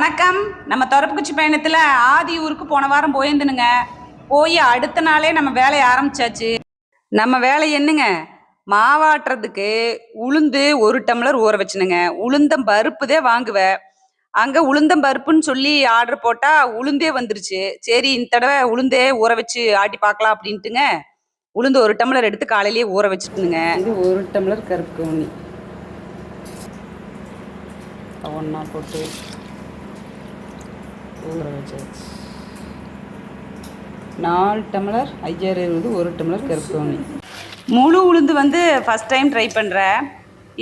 வணக்கம். நம்ம தொரப்புக்குச்சி பயணத்தில் ஆதி ஊருக்கு போன வாரம் போயிருந்துனுங்க. போய் அடுத்த நாளே நம்ம வேலையை ஆரம்பிச்சாச்சு. நம்ம வேலை என்னங்க? மாவாட்டுறதுக்கு உளுந்து ஒரு டம்ளர் ஊற வச்சுனுங்க. உளுந்தம் பருப்புதே வாங்குவேன் அங்கே உளுந்தம் பருப்புன்னு சொல்லி ஆர்டர் போட்டால் உளுந்தே வந்துருச்சு. சரி இந்த தடவை உளுந்தே ஊற வச்சு ஆட்டி பார்க்கலாம் அப்படின்ட்டுங்க. உளுந்து ஒரு டம்ளர் எடுத்து காலையிலேயே ஊற வச்சுட்டுங்க இது ஒரு டம்ளர் கருப்பு கவுனி ஒன்றா போட்டு ஊற வச்சாச்சு நாலு டம்ளர் ஐயாயிரம் இருபது ஒரு டம்ளர் கருப்பு கவுனி முழு உளுந்து வந்து ஃபஸ்ட் டைம் ட்ரை பண்ணுறேன்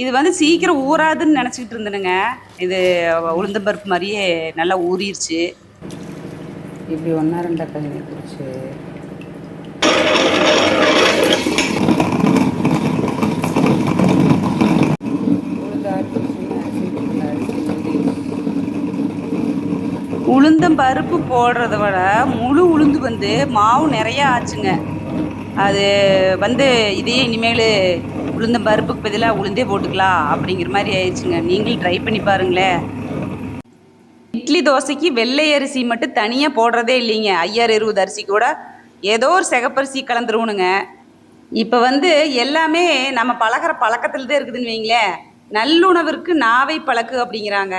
இது வந்து சீக்கிரம் ஊறாதுன்னு நினச்சிக்கிட்டு இருந்தேனுங்க. இது உளுந்த பருப்பு மாதிரியே நல்லா ஊறிடுச்சு இப்படி ஒன்றா ரெண்டா கழுவி குடிச்சு. உளுந்தம் பருப்பு போடுறத விட முழு உளுந்து வந்து மாவு நிறைய ஆச்சுங்க. அது வந்து இதே இனிமேல் உளுந்தம் பருப்புக்கு பதிலாக உளுந்தே போட்டுக்கலாம் அப்படிங்கிற மாதிரி ஆயிடுச்சுங்க. நீங்களும் ட்ரை பண்ணி பாருங்களேன். இட்லி தோசைக்கு வெள்ளை அரிசி மட்டும் தனியாக போடுறதே இல்லைங்க. ஐயாறு இருபது அரிசி கூட ஏதோ ஒரு சிகப்பரிசி கலந்துருவணுங்க. இப்போ வந்து எல்லாமே நம்ம பழகிற பழக்கத்தில் தான் இருக்குதுன்னு வைங்களேன். நல்லுணவிற்கு நாவை பழக்கு அப்படிங்கிறாங்க.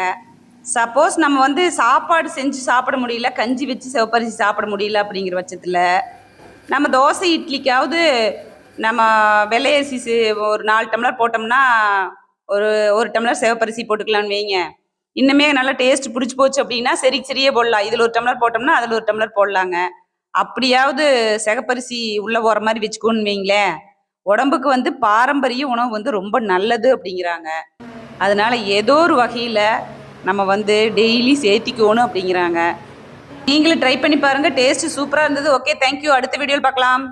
சப்போஸ் நம்ம வந்து சாப்பாடு செஞ்சு சாப்பிட முடியல கஞ்சி வச்சு சிவப்பரிசி சாப்பிட முடியல அப்படிங்கிற பட்சத்தில் நம்ம தோசை இட்லிக்காவது நம்ம வெள்ளையரிசி சி- ஒரு நாலு டம்ளர் போட்டோம்னா ஒரு ஒரு டம்ளர் சிவப்பரிசி போட்டுக்கலாம்னு வைங்க. இன்னுமே நல்லா டேஸ்ட் பிடிச்சி போச்சு அப்படின்னா சரி சரியே போடலாம். இதில் ஒரு டம்ளர் போட்டோம்னா அதில் ஒரு டம்ளர் போடலாங்க. அப்படியாவது சிகப்பரிசி உள்ளே போகிற மாதிரி வச்சுக்கோன்னு வைங்களேன். உடம்புக்கு வந்து பாரம்பரிய உணவு வந்து ரொம்ப நல்லது அப்படிங்கிறாங்க. அதனால ஏதோ ஒரு வகையில் நம்ம வந்து டெய்லி சேர்த்திக்கணும் அப்படிங்கிறாங்க. நீங்களும் ட்ரை பண்ணி பாருங்கள் டேஸ்ட்டு சூப்பராக இருந்தது. ஓகே தேங்க்யூ அடுத்த வீடியோவில் பார்க்கலாம்.